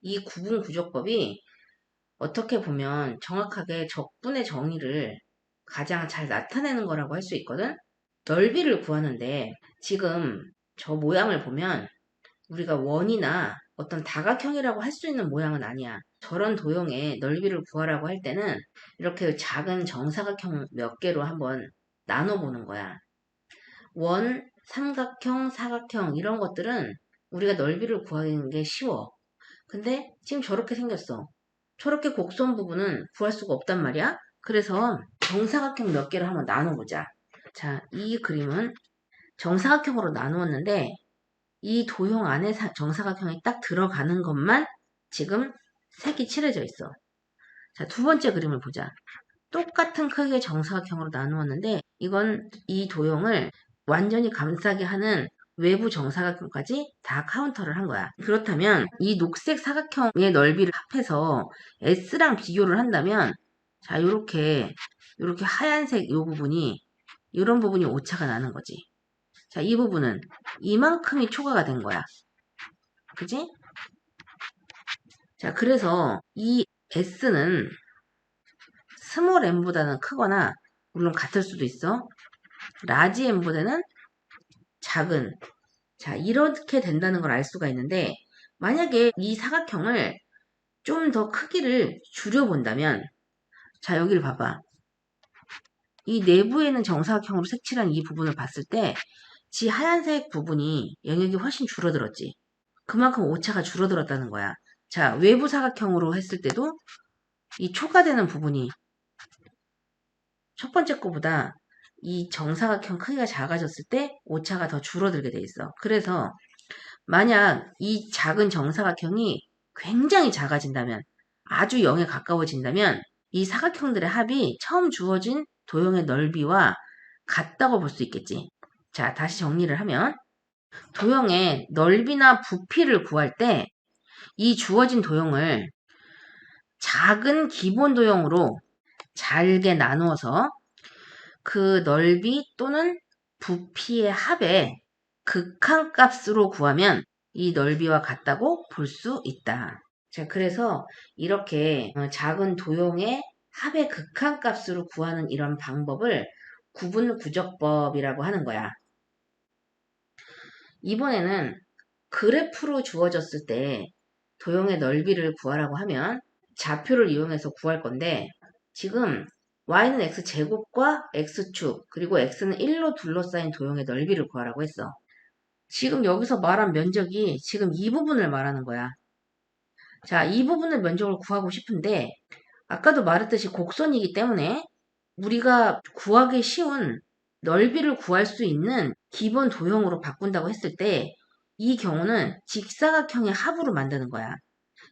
이 구분 구조법이 어떻게 보면 정확하게 적분의 정의를 가장 잘 나타내는 거라고 할 수 있거든? 넓이를 구하는데 지금 저 모양을 보면 우리가 원이나 어떤 다각형이라고 할 수 있는 모양은 아니야. 저런 도형의 넓이를 구하라고 할 때는 이렇게 작은 정사각형 몇 개로 한번 나눠보는 거야. 원, 삼각형, 사각형 이런 것들은 우리가 넓이를 구하는 게 쉬워. 근데 지금 저렇게 생겼어. 저렇게 곡선 부분은 구할 수가 없단 말이야. 그래서 정사각형 몇 개를 한번 나눠보자. 자, 이 그림은 정사각형으로 나누었는데 이 도형 안에 사- 정사각형이 딱 들어가는 것만 지금 색이 칠해져 있어. 자, 두 번째 그림을 보자. 똑같은 크기의 정사각형으로 나누었는데 이건 이 도형을 완전히 감싸게 하는 외부 정사각형까지 다 카운터를 한 거야. 그렇다면 이 녹색 사각형의 넓이를 합해서 S랑 비교를 한다면 자, 요렇게 요렇게 하얀색 요 부분이 이런 부분이 오차가 나는 거지. 자, 이 부분은 이만큼이 초과가 된 거야. 그지? 자, 그래서 이 S는 스몰 m보다는 크거나 물론 같을 수도 있어. 라지 m보다는 작은. 자, 이렇게 된다는 걸 알 수가 있는데 만약에 이 사각형을 좀 더 크기를 줄여본다면 자, 여기를 봐봐. 이 내부에는 정사각형으로 색칠한 이 부분을 봤을 때, 지 하얀색 부분이 영역이 훨씬 줄어들었지. 그만큼 오차가 줄어들었다는 거야. 자, 외부 사각형으로 했을 때도 이 초과되는 부분이 첫 번째 거보다 이 정사각형 크기가 작아졌을 때 오차가 더 줄어들게 돼 있어. 그래서 만약 이 작은 정사각형이 굉장히 작아진다면 아주 0에 가까워진다면 이 사각형들의 합이 처음 주어진 도형의 넓이와 같다고 볼 수 있겠지. 자, 다시 정리를 하면 도형의 넓이나 부피를 구할 때 이 주어진 도형을 작은 기본 도형으로 잘게 나누어서 그 넓이 또는 부피의 합의 극한값으로 구하면 이 넓이와 같다고 볼 수 있다. 자, 그래서 이렇게 어, 작은 도형의 합의 극한값으로 구하는 이런 방법을 구분구적법이라고 하는 거야. 이번에는 그래프로 주어졌을 때 도형의 넓이를 구하라고 하면 좌표를 이용해서 구할 건데 지금 y는 x제곱과 x축 그리고 x는 1로 둘러싸인 도형의 넓이를 구하라고 했어. 지금 여기서 말한 면적이 지금 이 부분을 말하는 거야. 자, 이 부분을 면적을 구하고 싶은데 아까도 말했듯이 곡선이기 때문에 우리가 구하기 쉬운 넓이를 구할 수 있는 기본 도형으로 바꾼다고 했을 때 이 경우는 직사각형의 합으로 만드는 거야.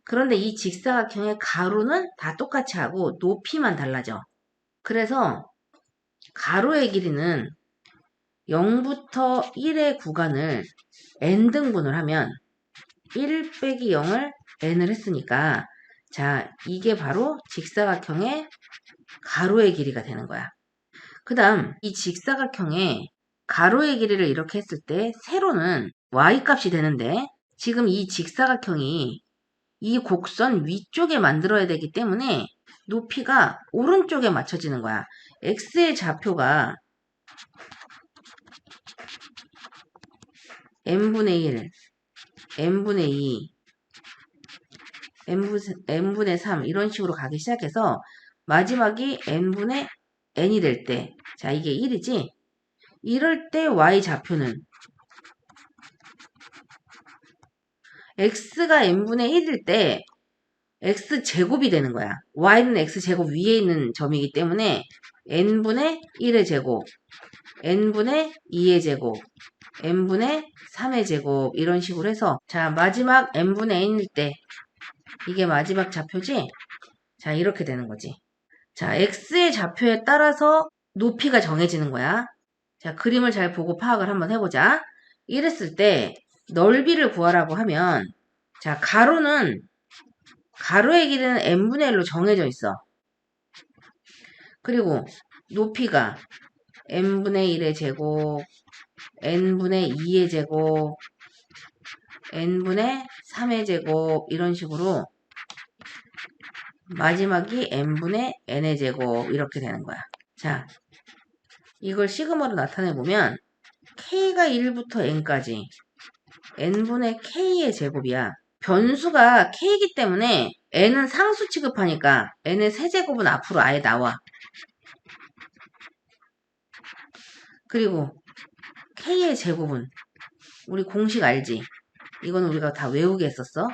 그런데 이 직사각형의 가로는 다 똑같이 하고 높이만 달라져. 그래서 가로의 길이는 0부터 1의 구간을 n등분을 하면 1 빼기 0을 n을 했으니까 자 이게 바로 직사각형의 가로의 길이가 되는 거야. 그 다음 이 직사각형의 가로의 길이를 이렇게 했을 때 세로는 y 값이 되는데 지금 이 직사각형이 이 곡선 위쪽에 만들어야 되기 때문에 높이가 오른쪽에 맞춰지는 거야. x의 좌표가 n분의 1, n분의 2, n분의 3 이런 식으로 가기 시작해서 마지막이 n분의 n이 될 때, 자 이게 1이지? 이럴 때 y 좌표는 x가 n분의 1일 때 x제곱이 되는 거야. y는 x제곱 위에 있는 점이기 때문에 n분의 1의 제곱, n분의 2의 제곱, n분의 3의 제곱 이런 식으로 해서 자 마지막 n분의 n일 때 이게 마지막 좌표지? 자 이렇게 되는 거지. 자 x의 좌표에 따라서 높이가 정해지는 거야. 자 그림을 잘 보고 파악을 한번 해보자. 이랬을 때 넓이를 구하라고 하면 자 가로는 가로의 길이는 n분의 1로 정해져 있어. 그리고 높이가 n분의 1의 제곱, n분의 2의 제곱, n분의 3의 제곱 이런 식으로 마지막이 n분의 n의 제곱 이렇게 되는 거야. 자, 이걸 시그마로 나타내 보면 k가 1부터 n까지 n분의 k의 제곱이야. 변수가 k이기 때문에 n은 상수 취급하니까 n의 세제곱은 앞으로 아예 나와. 그리고 k의 제곱은 우리 공식 알지? 이건 우리가 다 외우게 했었어.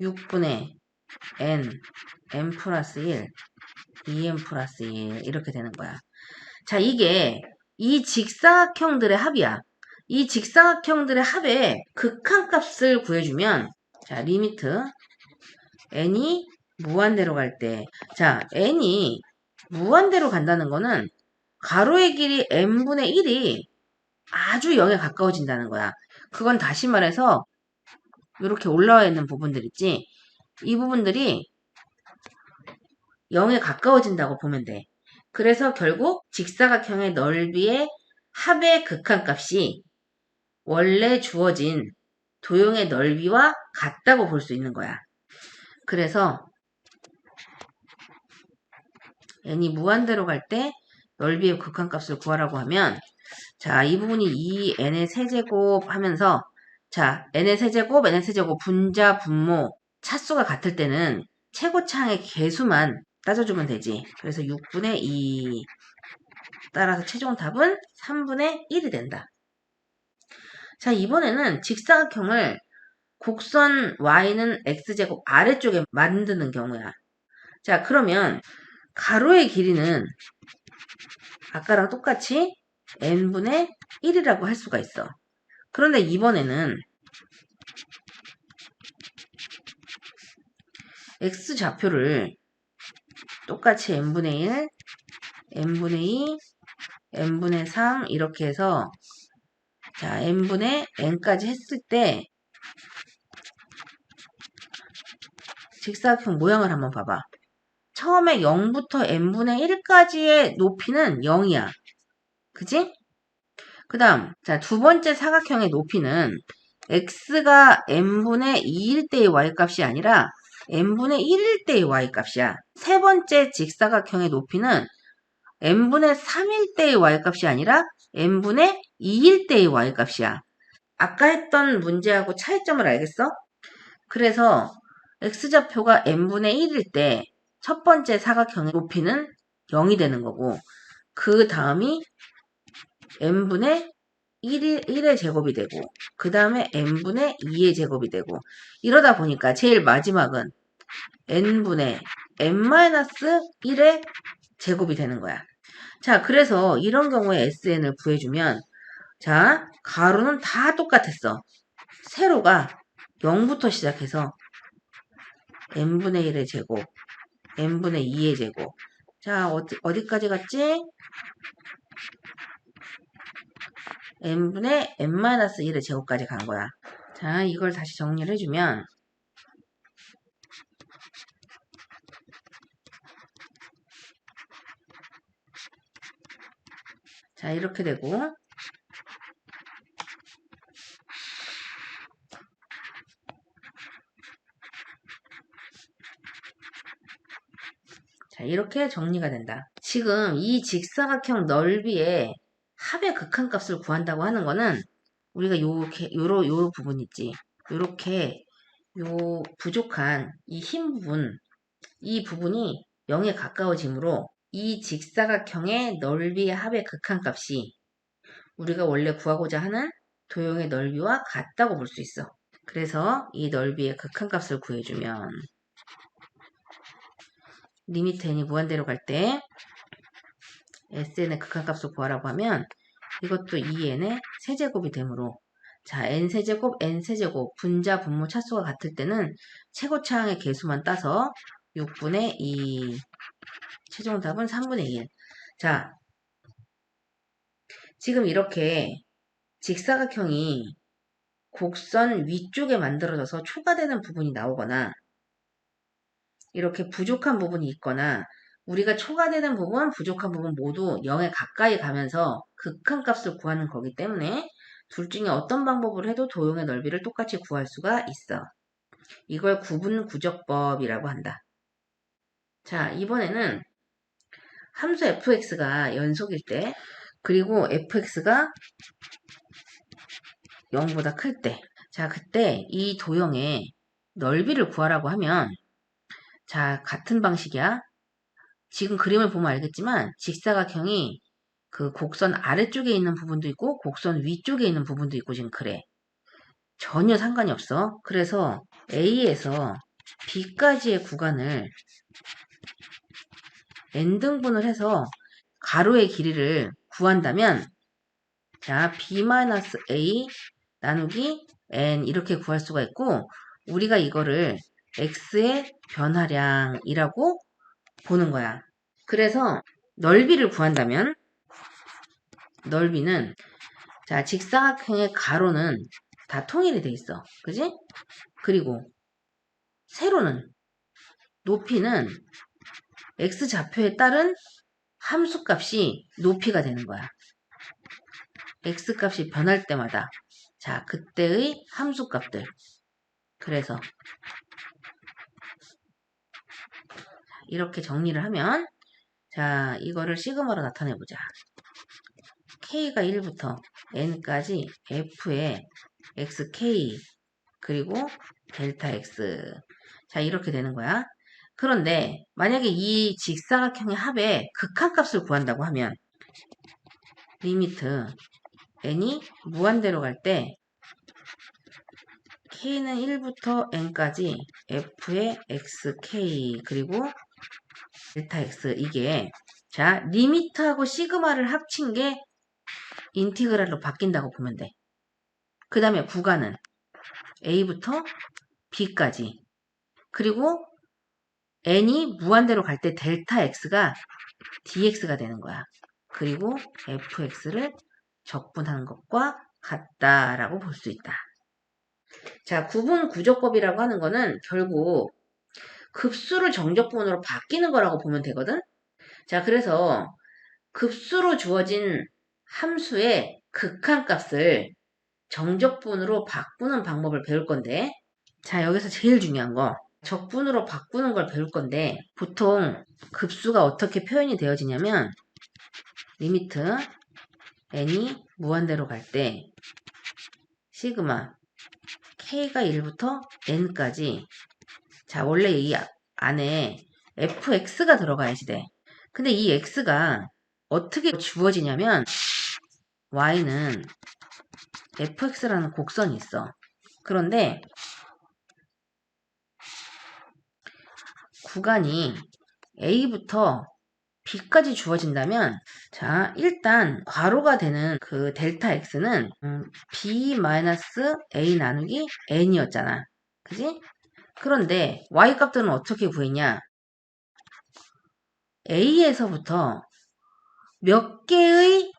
6분의 n, n 플러스 1, 2n 플러스 1 이렇게 되는 거야. 자, 이게 이 직사각형들의 합이야. 이 직사각형들의 합의 극한값을 구해주면 자, 리미트 n이 무한대로 갈 때, 자, n이 무한대로 간다는 거는 가로의 길이 n분의 1이 아주 0에 가까워진다는 거야. 그건 다시 말해서 이렇게 올라와 있는 부분들 있지? 이 부분들이 0에 가까워진다고 보면 돼. 그래서 결국 직사각형의 넓이의 합의 극한값이 원래 주어진 도형의 넓이와 같다고 볼 수 있는 거야. 그래서 n이 무한대로 갈 때 넓이의 극한값을 구하라고 하면 자, 이 부분이 2n의 세제곱 하면서 자, n의 세제곱, n의 세제곱, 분자, 분모, 차수가 같을 때는 최고차항의 개수만 따져주면 되지. 그래서 6분의 2 따라서 최종 답은 3분의 1이 된다. 자, 이번에는 직사각형을 곡선 y는 x제곱 아래쪽에 만드는 경우야. 자, 그러면 가로의 길이는 아까랑 똑같이 n분의 1이라고 할 수가 있어. 그런데 이번에는 x좌표를 똑같이 n분의 1, n분의 2, n분의 3 이렇게 해서 자 n분의 n까지 했을 때 직사각형 모양을 한번 봐봐. 처음에 0부터 n분의 1까지의 높이는 0이야. 그지? 그 다음, 자, 두 번째 사각형의 높이는 x가 n분의 2일 때의 y값이 아니라 n분의 1일 때의 y값이야. 세 번째 직사각형의 높이는 n분의 3일 때의 y값이 아니라 n분의 2일 때의 y값이야. 아까 했던 문제하고 차이점을 알겠어? 그래서 x좌표가 n분의 1일 때 첫 번째 사각형의 높이는 0이 되는 거고 그 다음이 n분의 1의, 1의 제곱이 되고 그 다음에 n분의 2의 제곱이 되고 이러다 보니까 제일 마지막은 n분의 n-1의 제곱이 되는 거야. 자, 그래서 이런 경우에 SN을 구해주면 자, 가로는 다 똑같았어. 세로가 0부터 시작해서 n분의 1의 제곱, n분의 2의 제곱. 자, 어디, 어디까지 갔지? n분의 n-1의 제곱까지 간 거야. 자, 이걸 다시 정리를 해주면 자, 이렇게 되고 자, 이렇게 정리가 된다. 지금 이 직사각형 넓이의 합의 극한값을 구한다고 하는 거는 우리가 요렇게 요러 요 부분 있지. 요렇게 요 부족한 이 흰 부분 이 부분이 0에 가까워지므로 이 직사각형의 넓이의 합의 극한값이 우리가 원래 구하고자 하는 도형의 넓이와 같다고 볼 수 있어. 그래서 이 넓이의 극한값을 구해주면 리미트 n이 무한대로 갈 때 sn의 극한값을 구하라고 하면 이것도 2n의 세제곱이 되므로 자 n 세제곱 n 세제곱 분자 분모 차수가 같을 때는 최고차항의 개수만 따서 6분의 2 최종 답은 3분의 1 자, 지금 이렇게 직사각형이 곡선 위쪽에 만들어져서 초과되는 부분이 나오거나 이렇게 부족한 부분이 있거나 우리가 초과되는 부분, 부족한 부분 모두 0에 가까이 가면서 극한값을 구하는 거기 때문에 둘 중에 어떤 방법을 해도 도형의 넓이를 똑같이 구할 수가 있어. 이걸 구분 구적법이라고 한다. 자, 이번에는 함수 fx가 연속일 때, 그리고 fx가 0보다 클 때, 자, 그때 이 도형의 넓이를 구하라고 하면, 자, 같은 방식이야. 지금 그림을 보면 알겠지만, 직사각형이 그 곡선 아래쪽에 있는 부분도 있고, 곡선 위쪽에 있는 부분도 있고, 지금 그래. 전혀 상관이 없어. 그래서 A에서 B까지의 구간을 n등분을 해서 가로의 길이를 구한다면 자 b-a 나누기 n 이렇게 구할 수가 있고 우리가 이거를 x의 변화량이라고 보는 거야. 그래서 넓이를 구한다면 넓이는 자 직사각형의 가로는 다 통일이 돼 있어. 그지? 그리고 세로는 높이는 x좌표에 따른 함수값이 높이가 되는 거야. x값이 변할 때마다 자 그때의 함수값들 그래서 이렇게 정리를 하면 자 이거를 시그마로 나타내 보자. k가 1부터 n까지 f의 xk 그리고 델타 x 자 이렇게 되는 거야. 그런데 만약에 이 직사각형의 합의 극한값을 구한다고 하면 리미트 n이 무한대로 갈 때 k는 1부터 n까지 f의 xk 그리고 델타 x 이게 자 리미트하고 시그마를 합친 게 인티그랄로 바뀐다고 보면 돼. 그 다음에 구간은 a부터 b까지 그리고 n이 무한대로 갈 때 델타 x가 dx가 되는 거야. 그리고 fx를 적분하는 것과 같다라고 볼 수 있다. 자, 구분 구조법이라고 하는 거는 결국 급수를 정적분으로 바뀌는 거라고 보면 되거든? 자, 그래서 급수로 주어진 함수의 극한값을 정적분으로 바꾸는 방법을 배울 건데, 자, 여기서 제일 중요한 거. 적분으로 바꾸는 걸 배울 건데 보통 급수가 어떻게 표현이 되어지냐면 리미트 n이 무한대로 갈 때 시그마 k가 1부터 n까지 자 원래 이 안에 fx가 들어가야지 돼. 근데 이 x가 어떻게 주어지냐면 y는 fx라는 곡선이 있어. 그런데 구간이 A부터 B까지 주어진다면 자 일단 괄호가 되는 그 델타 X는 음, B-A 나누기 N이었잖아. 그지? 그런데 Y 값들은 어떻게 구했냐? A에서부터 몇 개의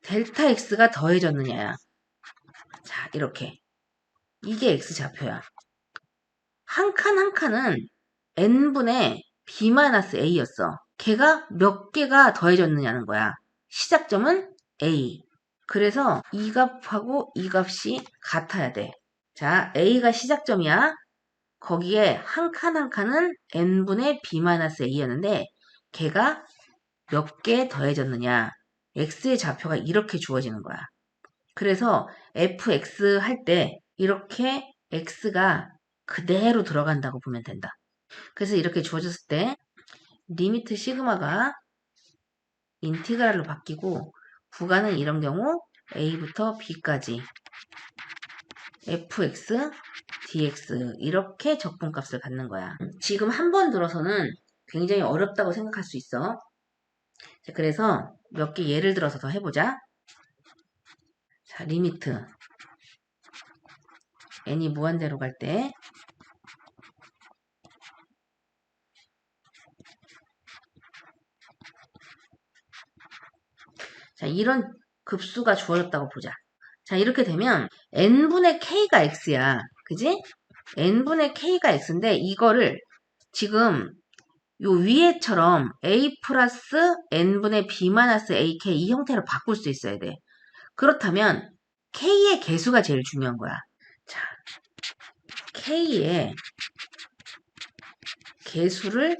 델타 X가 더해졌느냐야. 자 이렇게 이게 X좌표야. 한 칸 한 칸은 n분의 b-a였어. 걔가 몇 개가 더해졌느냐는 거야. 시작점은 a. 그래서 이 값하고 이 값이 같아야 돼. 자, a가 시작점이야. 거기에 한 칸 한 칸은 n분의 b-a였는데 걔가 몇 개 더해졌느냐. x의 좌표가 이렇게 주어지는 거야. 그래서 fx 할 때 이렇게 x가 그대로 들어간다고 보면 된다. 그래서 이렇게 주어졌을 때 리미트 시그마가 인티그랄로 바뀌고 구간은 이런 경우 a부터 b까지 fx, dx 이렇게 적분값을 갖는 거야. 지금 한 번 들어서는 굉장히 어렵다고 생각할 수 있어. 그래서 몇 개 예를 들어서 더 해보자. 자, 리미트 n이 무한대로 갈 때 자, 이런 급수가 주어졌다고 보자. 자, 이렇게 되면 n분의 k가 x야. 그지? n분의 k가 x인데 이거를 지금 요 위에처럼 a 플러스 n분의 b 마이너스 ak 이 형태로 바꿀 수 있어야 돼. 그렇다면 k의 개수가 제일 중요한 거야. 자, k의 개수를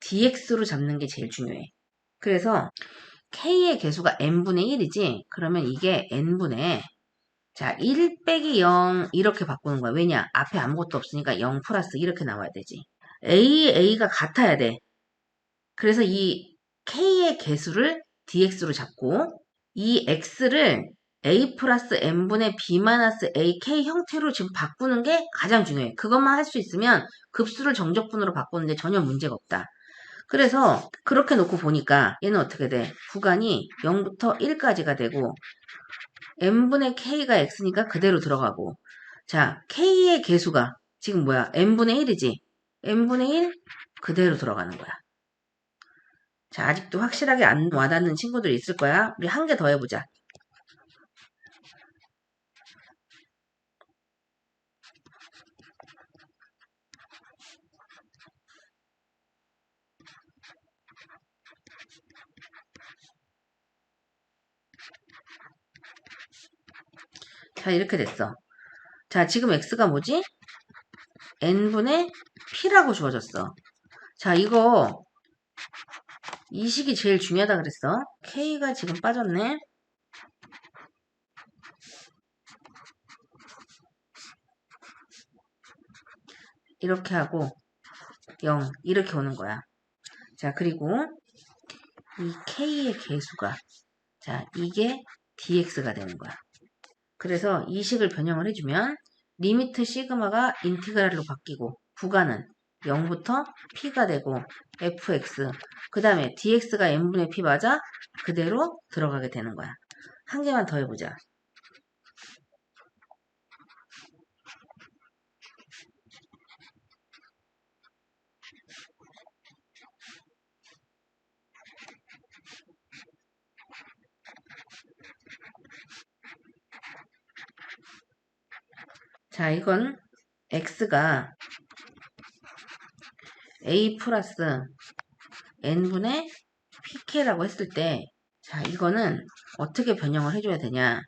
dx로 잡는 게 제일 중요해. 그래서 k의 개수가 n분의 1이지? 그러면 이게 n분의 자, 1 빼기 0 이렇게 바꾸는 거야. 왜냐? 앞에 아무것도 없으니까 0 플러스 이렇게 나와야 되지. a, a가 같아야 돼. 그래서 이 k의 개수를 dx로 잡고 이 x를 a 플러스 n분의 b 마이너스 ak 형태로 지금 바꾸는 게 가장 중요해. 그것만 할 수 있으면 급수를 정적분으로 바꾸는데 전혀 문제가 없다. 그래서 그렇게 놓고 보니까 얘는 어떻게 돼? 구간이 0부터 1까지가 되고 n분의 k가 x니까 그대로 들어가고 자 k의 개수가 지금 뭐야? n분의 1이지? n분의 1 그대로 들어가는 거야. 자 아직도 확실하게 안 와닿는 친구들이 있을 거야. 우리 한 개 더 해보자. 자, 이렇게 됐어. 자, 지금 x가 뭐지? n분의 p라고 주어졌어. 자, 이거 이 식이 제일 중요하다 그랬어. k가 지금 빠졌네. 이렇게 하고 0 이렇게 오는 거야. 자, 그리고 이 k의 개수가 자, 이게 dx가 되는 거야. 그래서 이 식을 변형을 해주면 리미트 시그마가 인티그랄로 바뀌고 구간은 0부터 p가 되고 fx 그 다음에 dx가 n분의 p 맞아 그대로 들어가게 되는 거야. 한 개만 더 해보자. 자, 이건 x가 a 플러스 n분의 pk라고 했을 때, 자, 이거는 어떻게 변형을 해줘야 되냐.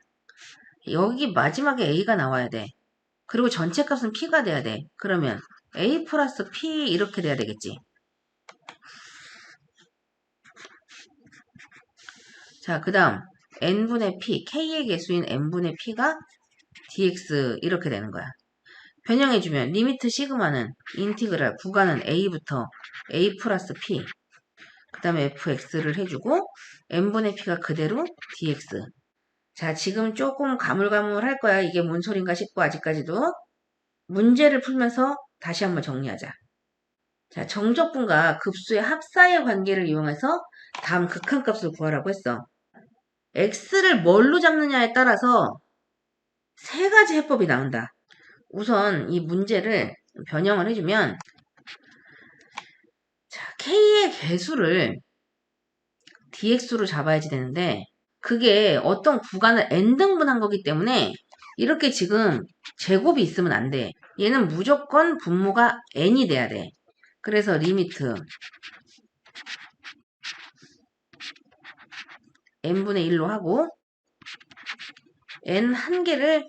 여기 마지막에 a가 나와야 돼. 그리고 전체 값은 p가 돼야 돼. 그러면 a 플러스 p 이렇게 돼야 되겠지. 자, 그 다음 n분의 p, k의 개수인 n분의 p가 dx 이렇게 되는 거야. 변형해주면 리미트 시그마는 인티그랄 구간은 a부터 a 플러스 p 그 다음에 fx를 해주고 n분의 p가 그대로 dx. 자 지금 조금 가물가물할 거야. 이게 뭔 소린가 싶고 아직까지도 문제를 풀면서 다시 한번 정리하자. 자 정적분과 급수의 합사의 관계를 이용해서 다음 극한값을 구하라고 했어. x를 뭘로 잡느냐에 따라서 세 가지 해법이 나온다. 우선 이 문제를 변형을 해주면 자, k의 개수를 dx로 잡아야지 되는데 그게 어떤 구간을 n등분한 거기 때문에 이렇게 지금 제곱이 있으면 안 돼. 얘는 무조건 분모가 n이 돼야 돼. 그래서 리미트 n분의 1로 하고 n 한 개를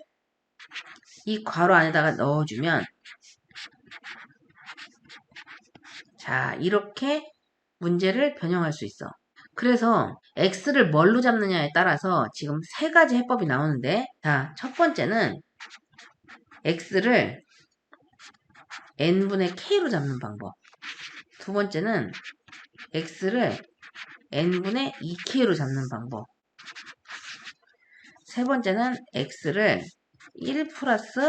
이 괄호 안에다가 넣어주면 자 이렇게 문제를 변형할 수 있어. 그래서 x를 뭘로 잡느냐에 따라서 지금 세 가지 해법이 나오는데 자 첫 번째는 x를 n분의 k로 잡는 방법 두 번째는 x를 n분의 2k로 잡는 방법 세 번째는 x를 1 플러스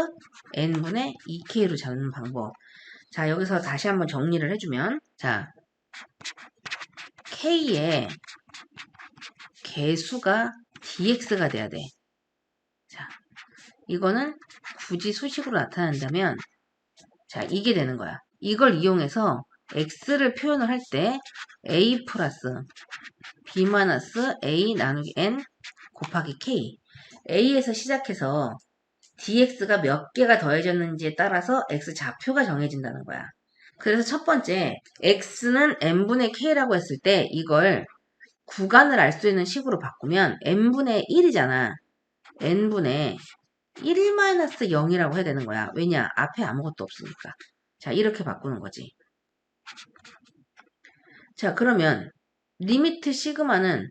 n분의 2k로 잡는 방법. 자, 여기서 다시 한번 정리를 해주면, 자, k의 개수가 dx가 돼야 돼. 자, 이거는 굳이 수식으로 나타낸다면, 자, 이게 되는 거야. 이걸 이용해서 x를 표현을 할 때 a 플러스 b 마이너스 a 나누기 n 곱하기 k A에서 시작해서 dx가 몇 개가 더해졌는지에 따라서 x 좌표가 정해진다는 거야. 그래서 첫 번째 x는 n분의 k라고 했을 때 이걸 구간을 알 수 있는 식으로 바꾸면 n분의 1이잖아. n분의 1-0이라고 해야 되는 거야. 왜냐? 앞에 아무것도 없으니까. 자, 이렇게 바꾸는 거지. 자, 그러면 리미트 시그마는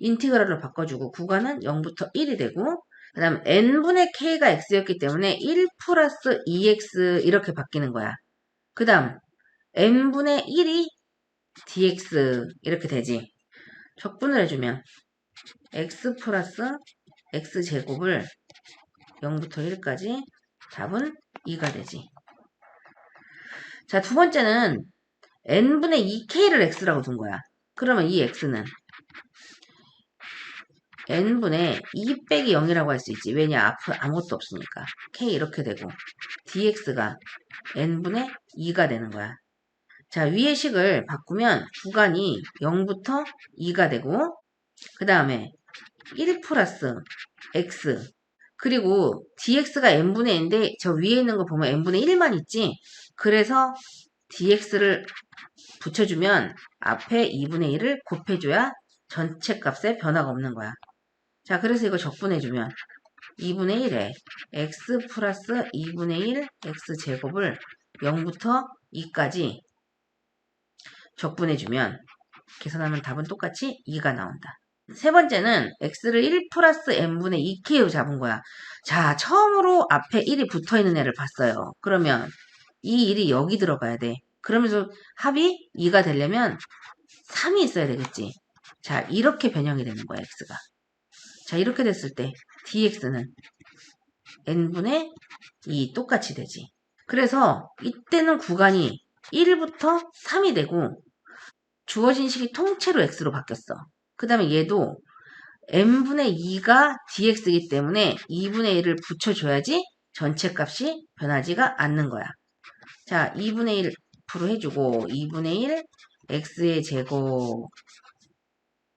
인티그랄로 바꿔주고 구간은 0부터 1이 되고 그 다음 n분의 k가 x였기 때문에 1 플러스 2x 이렇게 바뀌는 거야. 그 다음 n분의 1이 dx 이렇게 되지. 적분을 해주면 x 플러스 x제곱을 0부터 1까지 답은 2가 되지. 자, 두 번째는 n분의 2k를 x라고 둔 거야. 그러면 이 x는 n분의 2 빼기 0이라고 할 수 있지. 왜냐? 앞에 아무것도 없으니까. k 이렇게 되고 dx가 n분의 2가 되는 거야. 자, 위의 식을 바꾸면 구간이 0부터 2가 되고 그 다음에 1 플러스 x 그리고 dx가 n분의 n인데 저 위에 있는 거 보면 n분의 1만 있지? 그래서 dx를 붙여주면 앞에 2분의 1을 곱해줘야 전체 값에 변화가 없는 거야. 자, 그래서 이거 적분해주면 2분의 1에 x 플러스 2분의 1 x 제곱을 0부터 2까지 적분해주면 계산하면 답은 똑같이 2가 나온다. 세 번째는 x를 1 플러스 n분의 2k로 잡은 거야. 자, 처음으로 앞에 1이 붙어있는 애를 봤어요. 그러면 이 1이 여기 들어가야 돼. 그러면서 합이 2가 되려면 3이 있어야 되겠지. 자, 이렇게 변형이 되는 거야, x가. 자, 이렇게 됐을 때 dx는 n분의 2 똑같이 되지. 그래서 이때는 구간이 1부터 3이 되고 주어진 식이 통째로 x로 바뀌었어. 그 다음에 얘도 n분의 2가 dx이기 때문에 2분의 1을 붙여줘야지 전체 값이 변하지가 않는 거야. 자, 2분의 1% 해주고 2분의 1 x의 제곱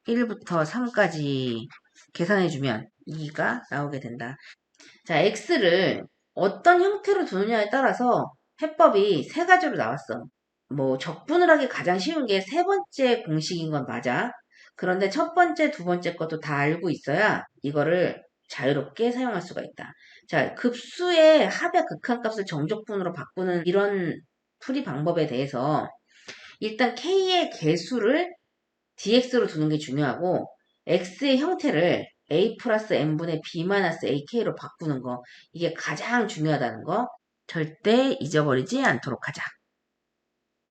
1부터 3까지 계산해주면 2가 나오게 된다. 자, x를 어떤 형태로 두느냐에 따라서 해법이 세 가지로 나왔어. 뭐 적분을 하기 가장 쉬운 게 세 번째 공식인 건 맞아. 그런데 첫 번째, 두 번째 것도 다 알고 있어야 이거를 자유롭게 사용할 수가 있다. 자, 급수의 합의 극한값을 정적분으로 바꾸는 이런 풀이 방법에 대해서 일단 k의 개수를 dx로 두는 게 중요하고 x의 형태를 a 플러스 n분의 b 마이너스 ak로 바꾸는 거 이게 가장 중요하다는 거 절대 잊어버리지 않도록 하자.